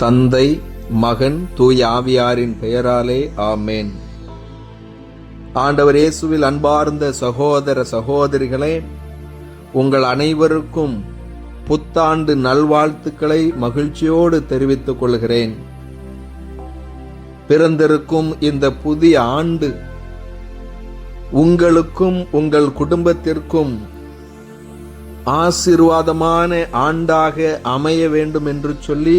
தந்தை மகன் தூய் ஆவியாரின் பெயராலே ஆமேன். ஆண்டவர் இயேசுவில் அன்பார்ந்த சகோதர சகோதரிகளே உங்கள் அனைவருக்கும் புத்தாண்டு நல்வாழ்த்துக்களை மகிழ்ச்சியோடு தெரிவித்துக் கொள்கிறேன். பிறந்திருக்கும் இந்த புதிய ஆண்டு உங்களுக்கும் உங்கள் குடும்பத்திற்கும் ஆசீர்வாதமான ஆண்டாக அமைய வேண்டும் என்று சொல்லி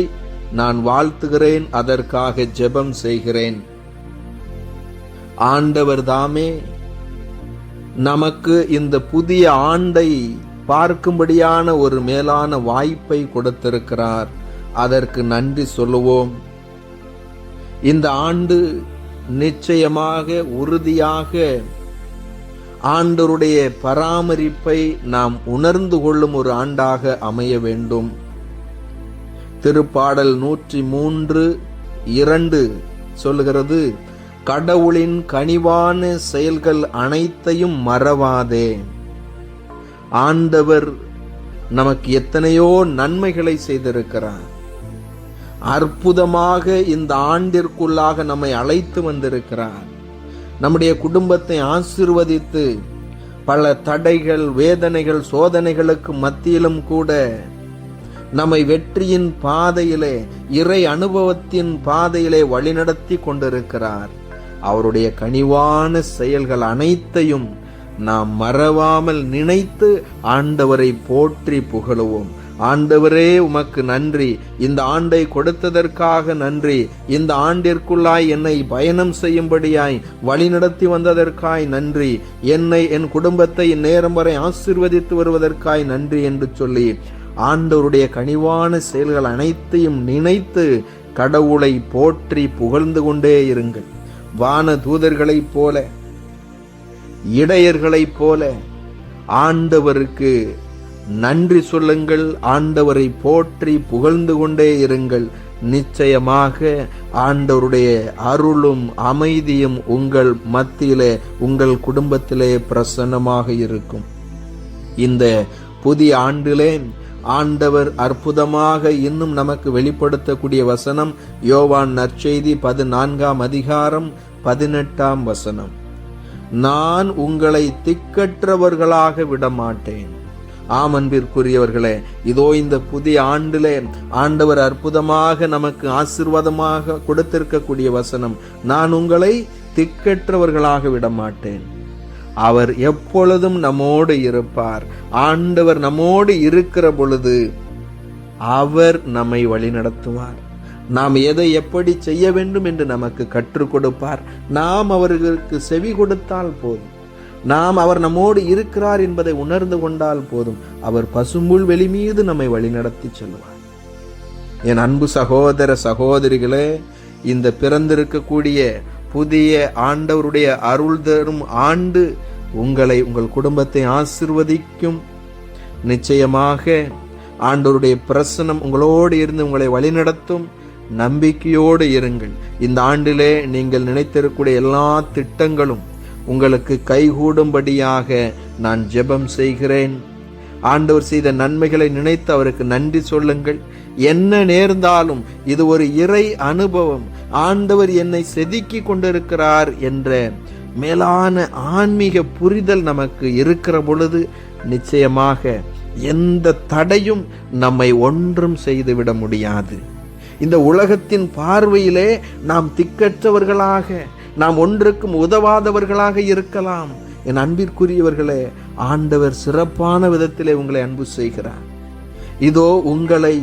நான் வாழ்த்துகிறேன் அதற்காக ஜெபம் செய்கிறேன். ஆண்டவர் தாமே நமக்கு இந்த புதிய ஆண்டை பார்க்கும்படியான ஒரு மேலான வாய்ப்பை கொடுத்திருக்கிறார். அதற்கு நன்றி சொல்லுவோம். இந்த ஆண்டு நிச்சயமாக உறுதியாக ஆண்டருடைய பராமரிப்பை நாம் உணர்ந்து கொள்ளும் ஒரு ஆண்டாக அமைய வேண்டும். திருப்பாடல் நூற்றி மூன்று இரண்டு சொல்லுகிறது கடவுளின் கனிவான செயல்கள் அனைத்தையும் மறவாதே. ஆண்டவர் நமக்கு எத்தனையோ நன்மைகளை செய்திருக்கிறார். அற்புதமாக இந்த ஆண்டிற்குள்ளாக நம்மை அழைத்து வந்திருக்கிறார். நம்முடைய குடும்பத்தை ஆசிர்வதித்து பல தடைகள் வேதனைகள் சோதனைகளுக்கு மத்தியிலும் கூட நம்மை வெற்றியின் பாதையிலே இறை அனுபவத்தின் பாதையிலே வழிநடத்தி கொண்டிருக்கிறார். அவருடைய கனிவான செயல்கள் அனைத்தையும் நாம் மறவாமல் நினைத்து ஆண்டவரை போற்றி புகழுவோம். ஆண்டவரே உமக்கு நன்றி. இந்த ஆண்டை கொடுத்ததற்காக நன்றி. இந்த ஆண்டிற்குள்ளாய் என்னை பயணம் செய்யும்படியாய் வழிநடத்தி வந்ததற்காய் நன்றி. என்னை என் குடும்பத்தை நேரம் வரை ஆசிர்வதித்து வருவதற்காய் நன்றி என்று சொல்லி ஆண்டவருடைய கனிவான செயல்கள் அனைத்தையும் நினைத்து கடவுளை போற்றி புகழ்ந்து கொண்டே இருங்கள். வான தூதர்களைப் போல இடையர்களைப் போல ஆண்டவருக்கு நன்றி சொல்லுங்கள் ஆண்டவரை போற்றி புகழ்ந்து கொண்டே இருங்கள். நிச்சயமாக ஆண்டவருடைய அருளும் அமைதியும் உங்கள் மத்தியிலே உங்கள் குடும்பத்திலே பிரசன்னமாக இருக்கும். இந்த புதிய ஆண்டிலே ஆண்டவர் அற்புதமாக இன்னும் நமக்கு வெளிப்படுத்தக்கூடிய வசனம் யோவான் நற்செய்தி பதினான்காம் அதிகாரம் பதினெட்டாம் வசனம். நான் உங்களை திக்கற்றவர்களாக விடமாட்டேன். ஆம் அன்பிற்குரியவர்களே இதோ இந்த புதிய ஆண்டிலே ஆண்டவர் அற்புதமாக நமக்கு ஆசிர்வாதமாக கொடுத்திருக்கக்கூடிய வசனம் நான் உங்களை திக்கற்றவர்களாக விடமாட்டேன். அவர் எப்பொழுதும் நம்மோடு இருப்பார். ஆண்டவர் நம்மோடு இருக்கிற பொழுது அவர் நம்மை வழிநடத்துவார் நாம் எதை எப்படி செய்ய வேண்டும் என்று நமக்கு கற்றுக் கொடுப்பார். நாம் அவர்களுக்கு செவி கொடுத்தால் போதும். நாம் அவர் நம்மோடு இருக்கிறார் என்பதை உணர்ந்து கொண்டால் போதும். அவர் பசும்புல் வெளி மீது நம்மை வழிநடத்தி செல்வார். என் அன்பு சகோதர சகோதரிகளே இந்த பிறந்திருக்கக்கூடிய புதிய ஆண்டவருடைய அருள் தரும் ஆண்டு உங்களை உங்கள் குடும்பத்தை ஆசிர்வதிக்கும். நிச்சயமாக ஆண்டவருடைய பிரசனம் உங்களோடு இருந்து உங்களை வழிநடத்தும். நம்பிக்கையோடு இருங்கள். இந்த ஆண்டிலே நீங்கள் நினைத்திருக்கூடிய எல்லா திட்டங்களும் உங்களுக்கு கைகூடும்படியாக நான் ஜெபம் செய்கிறேன். ஆண்டவர் செய்த நன்மைகளை நினைத்து அவருக்கு நன்றி சொல்லுங்கள். என்ன நேர்ந்தாலும் இது ஒரு இறை அனுபவம். ஆண்டவர் என்னை செதுக்கி கொண்டிருக்கிறார் என்ற மேலான ஆன்மீக புரிதல் நமக்கு இருக்கிற பொழுது நிச்சயமாக எந்த தடையும் நம்மை ஒன்றும் செய்துவிட முடியாது. இந்த உலகத்தின் பார்வையிலே நாம் திக்கற்றவர்களாக நாம் ஒன்றுக்கும் உதவாதவர்களாக இருக்கலாம். என் அன்பிற்குரியவர்களே ஆண்டவர் சிறப்பான விதத்திலே உங்களை அன்பு செய்கிறார். இதோ உங்களை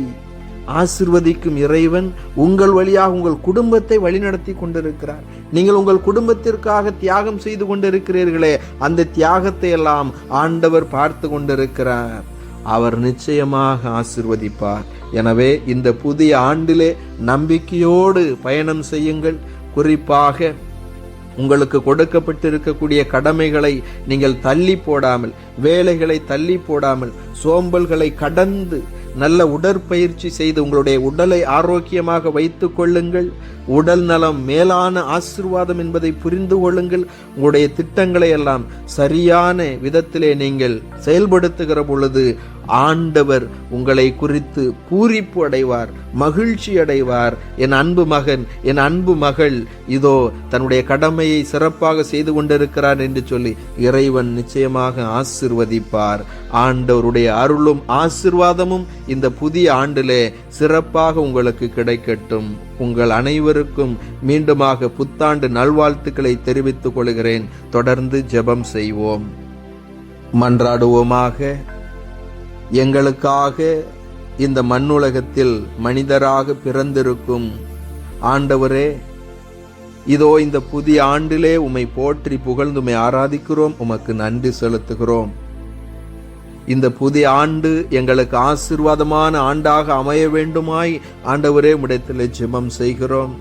ஆசிர்வதிக்கும் இறைவன் உங்கள் வழியாக உங்கள் குடும்பத்தை வழிநடத்தி கொண்டிருக்கிறார். நீங்கள் உங்கள் குடும்பத்திற்காக தியாகம் செய்து கொண்டிருக்கிறீர்களே அந்த தியாகத்தை எல்லாம் ஆண்டவர் பார்த்து கொண்டிருக்கிறார். அவர் நிச்சயமாக ஆசிர்வதிப்பார். எனவே இந்த புதிய ஆண்டிலே நம்பிக்கையோடு பயணம் செய்யுங்கள். குறிப்பாக உங்களுக்கு கொடுக்கப்பட்டிருக்கக்கூடிய கடமைகளை நீங்கள் தள்ளி போடாமல் வேலைகளை தள்ளி போடாமல் சோம்பல்களை கடந்து நல்ல உடற்பயிற்சி செய்து உங்களுடைய உடலை ஆரோக்கியமாக வைத்துக் கொள்ளுங்கள். உடல் நலம் மேலான ஆசிர்வாதம் என்பதை புரிந்து கொள்ளுங்கள். உங்களுடைய திட்டங்களை எல்லாம் சரியான விதத்திலே நீங்கள் செயல்படுத்துகிற பொழுது ஆண்டவர் உங்களை குறித்து பூரிப்பு அடைவார் மகிழ்ச்சி அடைவார். என் அன்பு மகன் என் அன்பு மகள் இதோ தன்னுடைய கடமையை சிறப்பாக செய்து கொண்டிருக்கிறார் என்று சொல்லி இறைவன் நிச்சயமாக ஆசிர்வதிப்பார். ஆண்டவருடைய அருளும் ஆசிர்வாதமும் இந்த புதிய ஆண்டிலே சிறப்பாக உங்களுக்கு கிடைக்கட்டும். உங்கள் அனைவருக்கும் மீண்டுமாக புத்தாண்டு நல்வாழ்த்துக்களை தெரிவித்துக் கொள்கிறேன். தொடர்ந்து ஜெபம் செய்வோம். மன்றாடுவோமாக எங்களுக்காக இந்த மண்ணுலகத்தில் மனிதராக பிறந்திருக்கும் ஆண்டவரே இதோ இந்த புதிய ஆண்டிலே உம்மை போற்றி புகழ்ந்துமை ஆராதிக்கிறோம் உமக்கு நன்றி செலுத்துகிறோம். இந்த புதிய ஆண்டு எங்களுக்கு ஆசிர்வாதமான ஆண்டாக அமைய வேண்டுமாய் ஆண்டவரே உடத்தில் ஜெபம் செய்கிறோம்.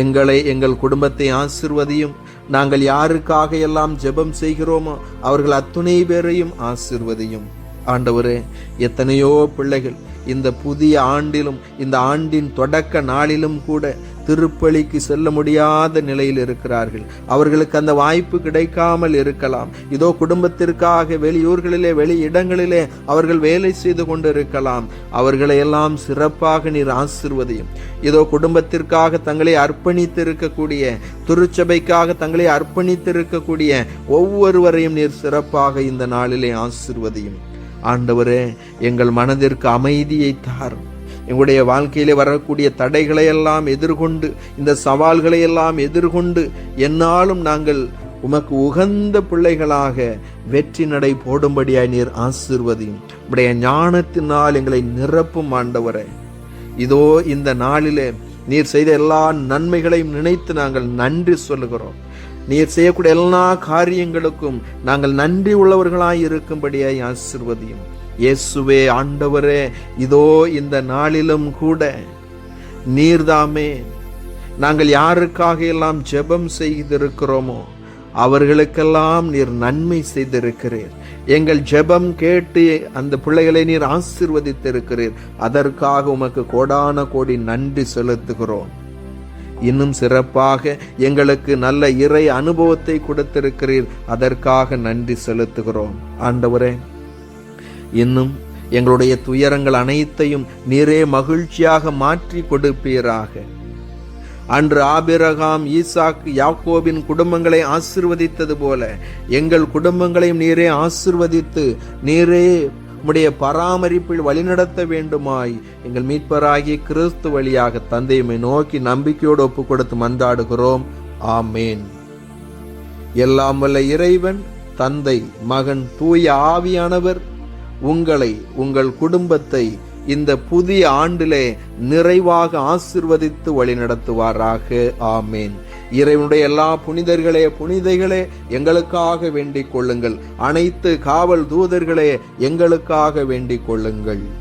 எங்களை எங்கள் குடும்பத்தை ஆசிர்வதியும் நாங்கள் யாருக்காக எல்லாம் ஜெபம் செய்கிறோமோ அவர்கள் அத்துணை பேரையும் ஆசிர்வதியும். ஆண்டவரே எத்தனையோ பிள்ளைகள் இந்த புதிய ஆண்டிலும் இந்த ஆண்டின் தொடக்க நாளிலும் கூட திருப்பலிக்கு செல்ல முடியாத நிலையில் இருக்கிறார்கள். அவர்களுக்கு அந்த வாய்ப்பு கிடைக்காமல் இருக்கலாம். இதோ குடும்பத்திற்காக வெளியூர்களிலே வெளி இடங்களிலே அவர்கள் வேலை செய்து கொண்டிருக்கலாம். அவர்களை எல்லாம் சிறப்பாக நீர் ஆசிர்வதையும். இதோ குடும்பத்திற்காக தங்களை அர்ப்பணித்திருக்கக்கூடிய திருச்சபைக்காக தங்களை அர்ப்பணித்திருக்கக்கூடிய ஒவ்வொருவரையும் நீர் சிறப்பாக இந்த நாளிலே ஆசிர்வதையும். ஆண்டவரே எங்கள் மனதிற்கு அமைதியை தாரும். எங்களுடைய வாழ்க்கையிலே வரக்கூடிய தடைகளை எல்லாம் எதிர்கொண்டு இந்த சவால்களை எல்லாம் எதிர்கொண்டு என்னாலும் நாங்கள் உமக்கு உகந்த பிள்ளைகளாக வெற்றி நடை போடும்படியாய் நீர் ஆசிர்வதியும். உடைய ஞானத்தினால் எங்களை நிரப்பும் ஆண்டவரே. இதோ இந்த நாளிலே நீர் செய்த எல்லா நன்மைகளையும் நினைத்து நாங்கள் நன்றி சொல்லுகிறோம். நீர் செய்யக்கூடிய எல்லா காரியங்களுக்கும் நாங்கள் நன்றி உள்ளவர்களாய் இருக்கும்படியாய் ஆசிர்வதியும். இயேசுவே ஆண்டவரே இதோ இந்த நாளிலும் கூட நீர்தாமே நாங்கள் யாருக்காக எல்லாம் ஜெபம் செய்திருக்கிறோமோ அவர்களுக்கெல்லாம் நீர் நன்மை செய்திருக்கிறீர். எங்கள் ஜெபம் கேட்டு அந்த பிள்ளைகளை நீர் ஆசிர்வதித்திருக்கிறீர். அதற்காக உமக்கு கோடான கோடி நன்றி செலுத்துகிறோம். இன்னும் சிறப்பாக எங்களுக்கு நல்ல இறை அனுபவத்தை கொடுத்திருக்கிறீர். அதற்காக நன்றி செலுத்துகிறோம். ஆண்டவரே இன்னும் எங்களுடைய துயரங்கள் அனைத்தையும் நீரே மகிழ்ச்சியாக மாற்றி கொடுப்பீராக. அன்று ஆபிரகாம் ஈசாக் யாக்கோபின் குடும்பங்களை ஆசிர்வதித்தது போல எங்கள் குடும்பங்களையும் நீரே ஆசிர்வதித்து நீரே உம்முடைய பராமரிப்பில் வழிநடத்த வேண்டுமாய் எங்கள் மீட்பராகிய கிறிஸ்து வழியாக தந்தையுமை நோக்கி நம்பிக்கையோடு ஒப்பு கொடுத்து மந்தாடுகிறோம் ஆமேன். எல்லாம் வல்ல இறைவன் தந்தை மகன் தூய ஆவியானவர் உங்களை உங்கள் குடும்பத்தை இந்த புதிய ஆண்டிலே நிறைவாக ஆசிர்வதித்து வழிநடத்துவாராக. ஆமேன். இறைவனுடைய எல்லா புனிதர்களே புனிதைகளே எங்களுக்காக வேண்டிக் கொள்ளுங்கள். அனைத்து காவல் தூதர்களே எங்களுக்காக வேண்டிக் கொள்ளுங்கள்.